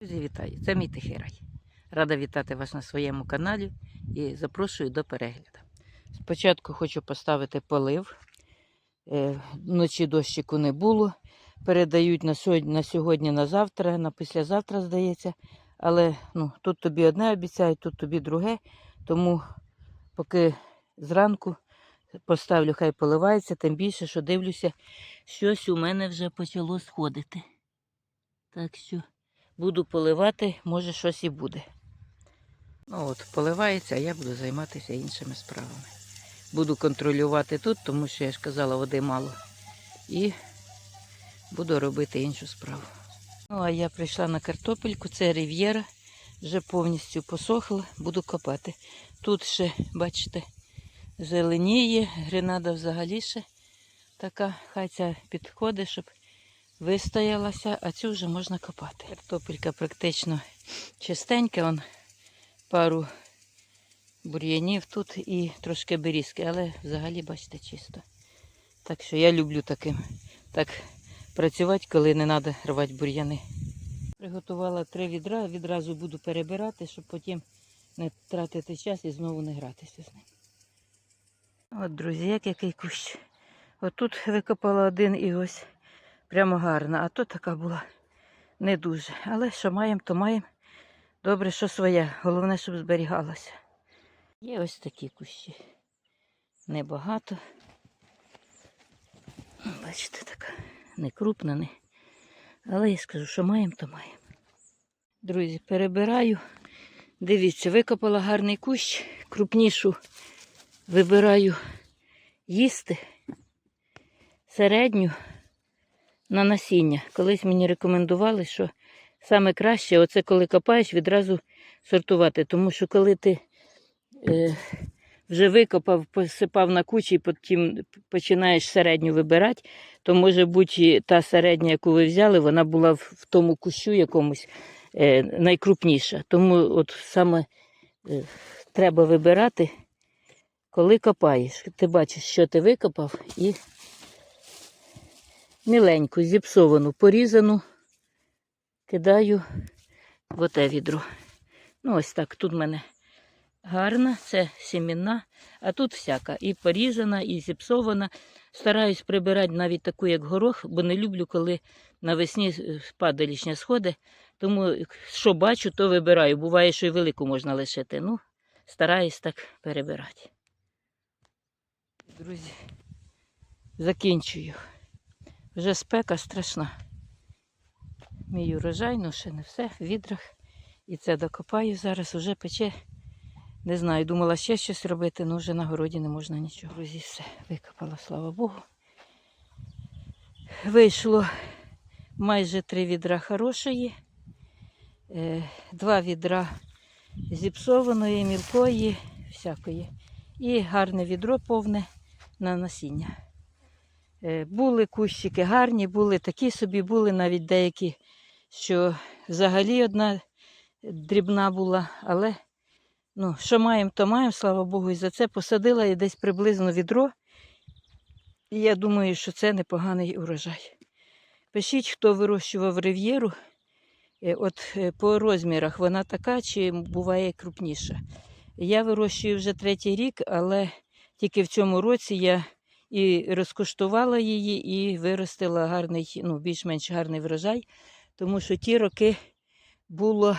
Друзі, вітаю! Це мій тихий рай. Рада вітати вас на своєму каналі і запрошую до перегляду. Спочатку хочу поставити полив. Е, Вночі дощику не було. Передають на сьогодні, на сьогодні, на завтра, на післязавтра, здається. Але ну, тут тобі одне обіцяють, тут тобі друге. Тому поки зранку поставлю, хай поливається, тим більше, що дивлюся, щось у мене вже почало сходити. Так що буду поливати, може щось і буде. Ну от, поливається, а я буду займатися іншими справами. Буду контролювати тут, тому що я ж казала, води мало. І буду робити іншу справу. Ну, а я прийшла на картопельку, це рів'єра, вже повністю посохла, буду копати. Тут ще, бачите, зеленіє, гренада взагалі ще така, хай ця підходить, щоб вистоялася, а цю вже можна копати. Картопелька практично чистенька, вон пару бур'янів тут і трошки берізки, але взагалі, бачите, чисто. Так що я люблю таким так працювати, коли не треба рвати бур'яни. Приготувала три відра, відразу буду перебирати, щоб потім не тратити час і знову не гратися з ним. От, друзі, як який кущ. Отут викопала один і ось прямо гарна, а то така була не дуже. Але що маємо, то маємо. Добре, що своє. Головне, щоб зберігалася. Є ось такі кущі. Небагато. Бачите, така не крупна, не. Але я скажу, що маємо, то маємо. Друзі, перебираю. Дивіться, викопала гарний кущ, крупнішу вибираю їсти, середню на насіння. Колись мені рекомендували, що саме краще, оце коли копаєш, відразу сортувати. Тому що коли ти е, вже викопав, посипав на кучі і потім починаєш середню вибирати, то може бути та середня, яку ви взяли, вона була в, тому кущу якомусь е, найкрупніша. Тому от саме е, треба вибирати, коли копаєш. Ти бачиш, що ти викопав, і міленьку, зіпсовану, порізану, кидаю в оте відро. Ну, ось так. Тут в мене гарна, це сімінна, а тут всяка. І порізана, і зіпсована. Стараюсь прибирати навіть таку, як горох, бо не люблю, коли навесні е, сходи. Тому що бачу, то вибираю. Буває, що і велику можна лишити. Ну, стараюсь так перебирати. Друзі, закінчую. Вже спека страшна. Мій урожай, ну ще не все, в відрах. І це докопаю зараз, уже пече. Не знаю, думала ще щось робити, але вже на городі не можна нічого. Друзі, все, викопала, слава Богу. Вийшло майже три відра хорошої, е, два відра зіпсованої, мілкої, всякої. І гарне відро повне на насіння. Е, Були кущики гарні, були такі собі, були навіть деякі, що взагалі одна дрібна була, але ну, що маємо, то маємо, слава Богу, і за це посадила я десь приблизно відро. І я думаю, що це непоганий урожай. Пишіть, хто вирощував рив'єру. Е, От е, по розмірах вона така чи буває крупніша. Я вирощую вже третій рік, але тільки в цьому році я і розкуштувала її, і виростила гарний, ну, більш-менш гарний врожай, тому що ті роки було.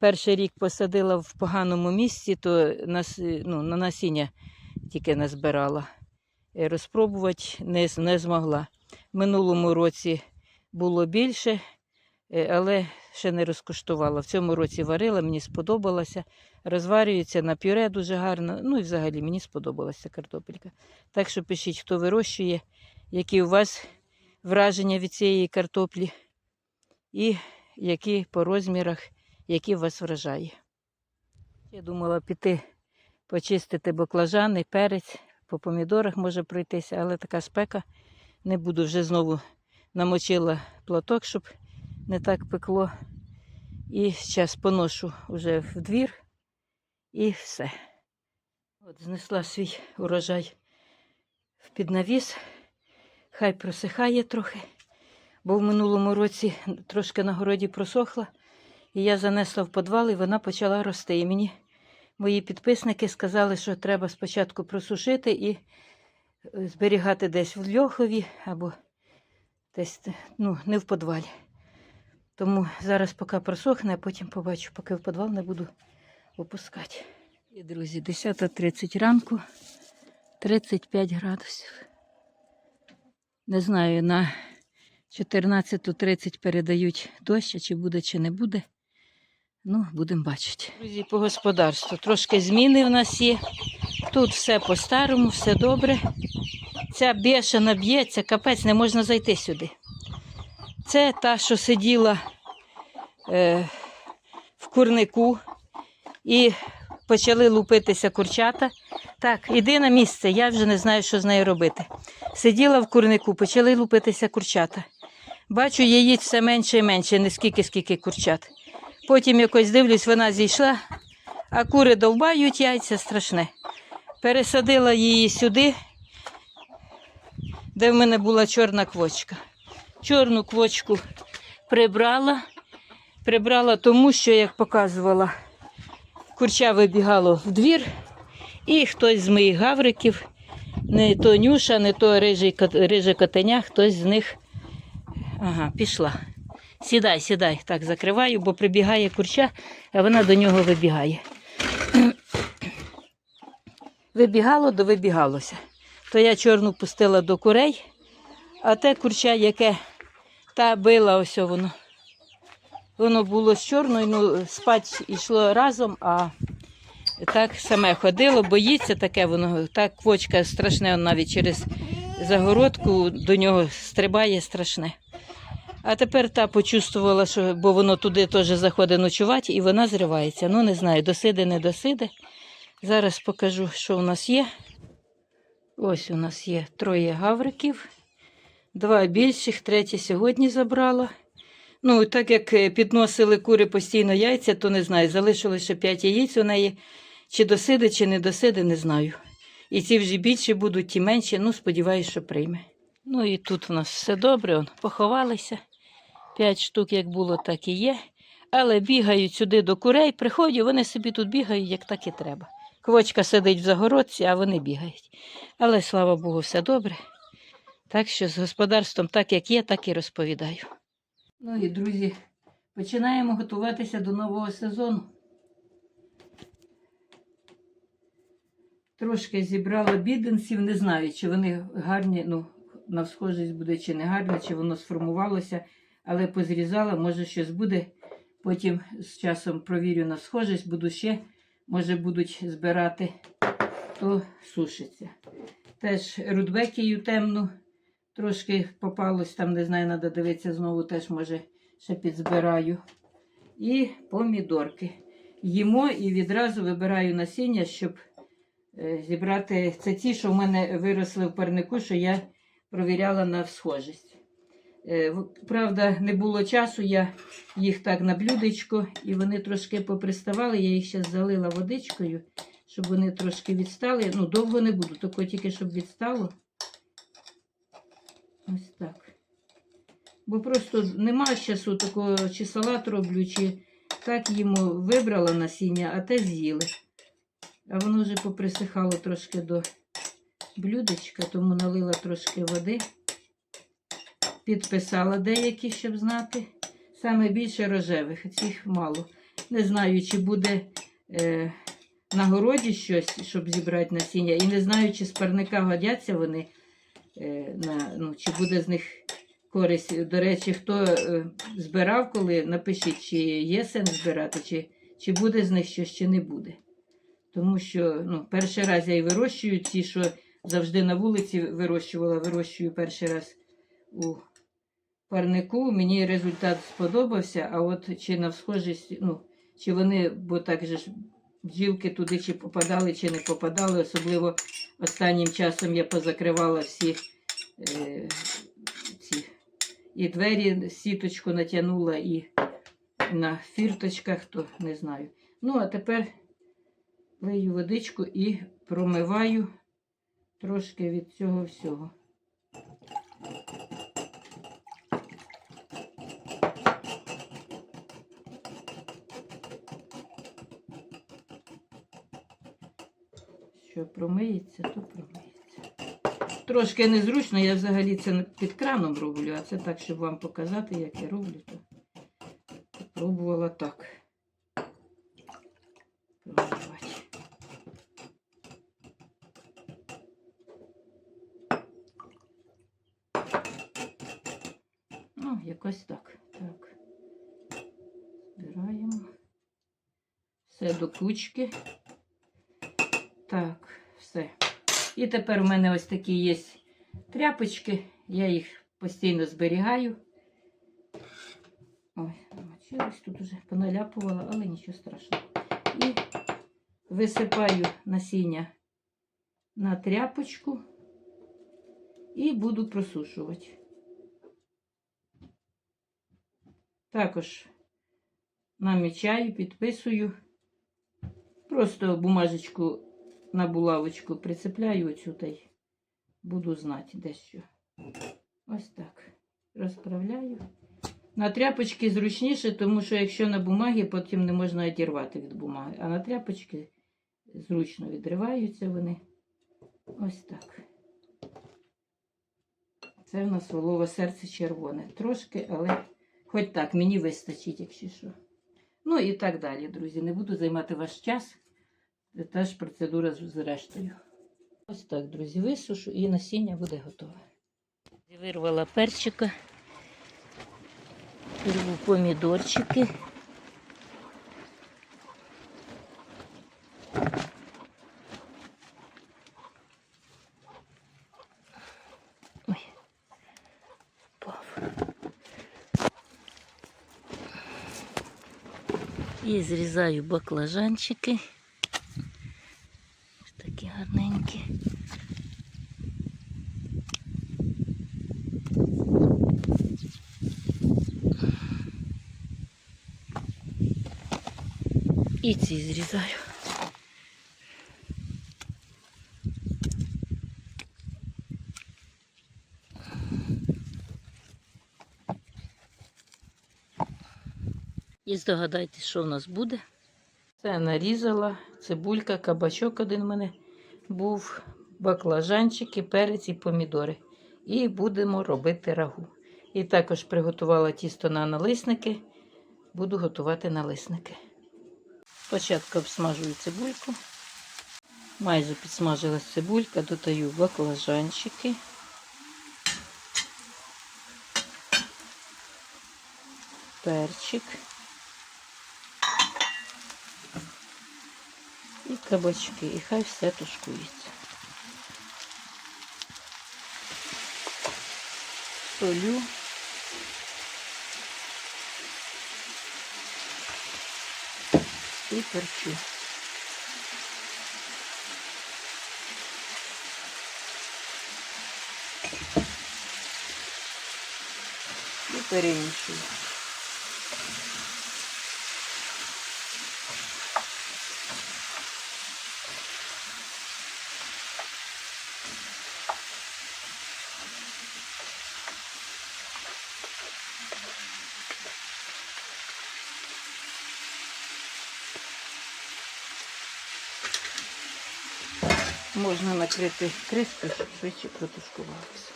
Перший рік посадила в поганому місці, то нас, ну, на насіння тільки не збирала. Е, Розпробувати не, не змогла. Минулому році було більше, е, але ще не розкуштувала. В цьому році варила, мені сподобалося. Розварюється на пюре дуже гарно. Ну і взагалі мені сподобалася картопелька. Так що пишіть, хто вирощує, які у вас враження від цієї картоплі, і які по розмірах, які вас врожаї. Я думала піти почистити баклажани, перець, по помідорах може пройтися, але така спека. Не буду вже знову намочила платок, щоб не так пекло. І зараз поношу вже в двір і все. От знесла свій урожай в піднавіс. Хай просихає трохи, бо в минулому році трошки на городі просохла. І я занесла в підвал, і вона почала рости. І мені мої підписники сказали, що треба спочатку просушити і е, зберігати десь в льохові або десь ну, не в підвалі. Тому зараз поки просохне, а потім побачу, поки в підвал не буду опускати. І, друзі, 10.30 ранку, 35 градусів. Не знаю, на 14.30 передають дощ, чи буде, чи не буде. Ну, будемо бачити. Друзі, по господарству. Трошки зміни в нас є. Тут все по-старому, все добре. Ця бешена б'ється, капець, не можна зайти сюди. Це та, що сиділа е, в курнику і почали лупитися курчата. Так, іди на місце, я вже не знаю, що з нею робити. Сиділа в курнику, почали лупитися курчата. Бачу, яєць все менше і менше, не скільки, скільки курчат. Потім якось дивлюсь, вона зійшла, а кури довбають яйця страшне. Пересадила її сюди, де в мене була чорна квочка. Чорну квочку прибрала. Прибрала тому, що, як показувала, курча вибігало в двір, і хтось з моїх гавриків, не то нюша, не то рижий, кот- котеня, хтось з них ага, пішла. Сідай, сідай. Так, закриваю, бо прибігає курча, а вона до нього вибігає. Вибігало, до вибігалося. То я чорну пустила до курей, а те курча, яке та била, ось воно. Воно було з чорною, ну, спать йшло разом, а так саме ходило, боїться таке воно. Так квочка страшне, навіть через загородку до нього стрибає страшне. А тепер та почувствувала, що бо воно туди теж заходить ночувати, і вона зривається. Ну, не знаю, досиде, не досиде. Зараз покажу, що у нас є. Ось у нас є троє гавриків, два більших, третє сьогодні забрала. Ну, так як е, підносили кури постійно яйця, то не знаю, залишилося ще 5 яєць у неї. Чи досиде, чи не досиде, не знаю. І ці вже більші будуть, ті менші, ну, сподіваюся, що прийме. Ну і тут у нас все добре, он, поховалися. П'ять штук, як було, так і є. Але бігають сюди до курей, приходять, вони собі тут бігають, як так і треба. Квочка сидить в загородці, а вони бігають. Але слава Богу, все добре. Так що з господарством так, як є, так і розповідаю. Ну і друзі, починаємо готуватися до нового сезону. Трошки зібрала біденців, не знаю, чи вони гарні, ну, на схожість буде, чи не гарне, чи воно сформувалося, але позрізала, може щось буде. Потім з часом провірю на схожість, буду ще, може, будуть збирати, то сушиться. Теж рудбекію темну, трошки попалось, там, не знаю, треба дивитися знову, теж, може, ще підзбираю. І помідорки. Їмо і відразу вибираю насіння, щоб е, зібрати. Це ті, що в мене виросли в парнику, що я провіряла на схожість. Е, Правда, не було часу, я їх так на блюдечко, і вони трошки поприставали. Я їх ще залила водичкою, щоб вони трошки відстали. Ну, довго не буду, тільки щоб відстало. Ось так. Бо просто нема часу такого, чи салат роблю, чи так їмо вибрала насіння, а те з'їли. А воно вже поприсихало трошки до блюдечка, тому налила трошки води. Підписала деякі, щоб знати. Саме більше рожевих, цих мало. Не знаю, чи буде е, на городі щось, щоб зібрати насіння. І не знаю, чи з парника годяться вони, на, ну, чи буде з них користь. До речі, хто е, збирав коли, напишіть, чи є сенс збирати, чи, чи буде з них щось, чи не буде. Тому що ну, перший раз я і вирощую ті, що завжди на вулиці вирощувала, вирощую перший раз у парнику. Мені результат сподобався, а от чи на схожість, ну, чи вони, бо так же ж бджілки туди чи попадали, чи не попадали. Особливо останнім часом я позакривала всі е, ці і двері сіточку натягнула, і на фірточках, то не знаю. Ну, а тепер лию водичку і промиваю трошки від цього всього. нічого, промиється, то промиється. Трошки незручно, я взагалі це під краном роблю, а це так, щоб вам показати, як я роблю, то пробувала так. Ну, якось так. Так. Збираємо. Все до кучки. Так, все. І тепер у мене ось такі є тряпочки. Я їх постійно зберігаю. Ой, намочилась тут уже поналяпувала, але нічого страшного. І висипаю насіння на тряпочку і буду просушувати. Також намічаю, підписую. Просто бумажечку на булавочку прицепляю оцю та й буду знати де що. Ось так. Розправляю. На тряпочки зручніше, тому що якщо на бумагі, потім не можна відірвати від бумаги. А на тряпочки зручно відриваються вони. Ось так. Це в нас волове серце червоне. Трошки, але хоч так, мені вистачить, якщо що. Ну і так далі, друзі. Не буду займати ваш час. Це теж процедура з рештою. Ось так, друзі, висушу і насіння буде готове. Вирвала перчика. Рву помідорчики. І зрізаю баклажанчики. Ось такі гарненькі. І ці зрізаю. І здогадайтесь, що в нас буде. Це нарізала цибулька, кабачок один в мене був, баклажанчики, перець і помідори. І будемо робити рагу. І також приготувала тісто на налисники. Буду готувати налисники. Спочатку обсмажую цибульку. Майже підсмажилась цибулька, додаю баклажанчики. Перчик. І кабачки. І хай все тушкується. Солю. І перчу. І перемішую. Можна накрити кришкою, щоб швидше протушкувалося.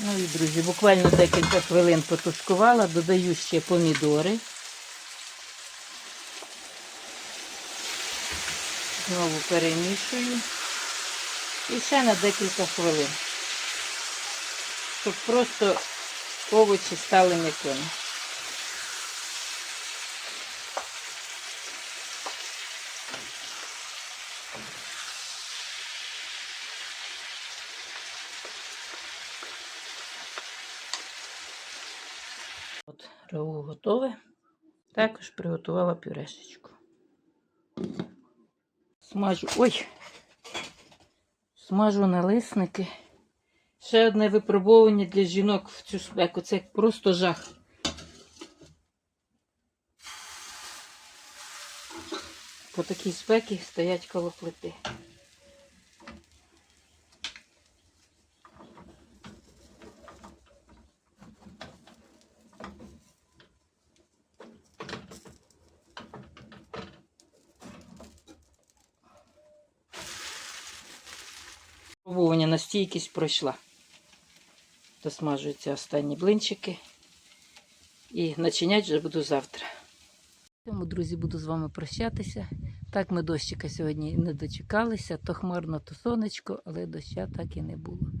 Ну і, друзі, буквально декілька хвилин потушкувала, додаю ще помідори. Знову перемішую. І ще на декілька хвилин. Щоб просто овочі стали м'якими. От рагу готове. Також приготувала пюрешечку. Смажу. Ой! Смажу налисники. Ще одне випробовування для жінок в цю спеку. Це просто жах. По такій спекі стоять коло плити. На стійкість пройшла. Досмажуються останні блинчики. І начинять вже буду завтра. Тому, друзі, буду з вами прощатися. Так, ми дощика сьогодні не дочекалися, то хмарно, то сонечко, але доща так і не було.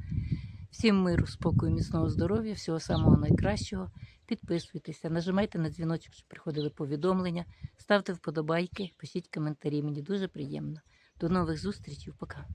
Всім миру, спокою, міцного здоров'я, всього самого найкращого. Підписуйтеся, нажимайте на дзвіночок, щоб приходили повідомлення, ставте вподобайки, пишіть коментарі. Мені дуже приємно. До нових зустрічей. Пока.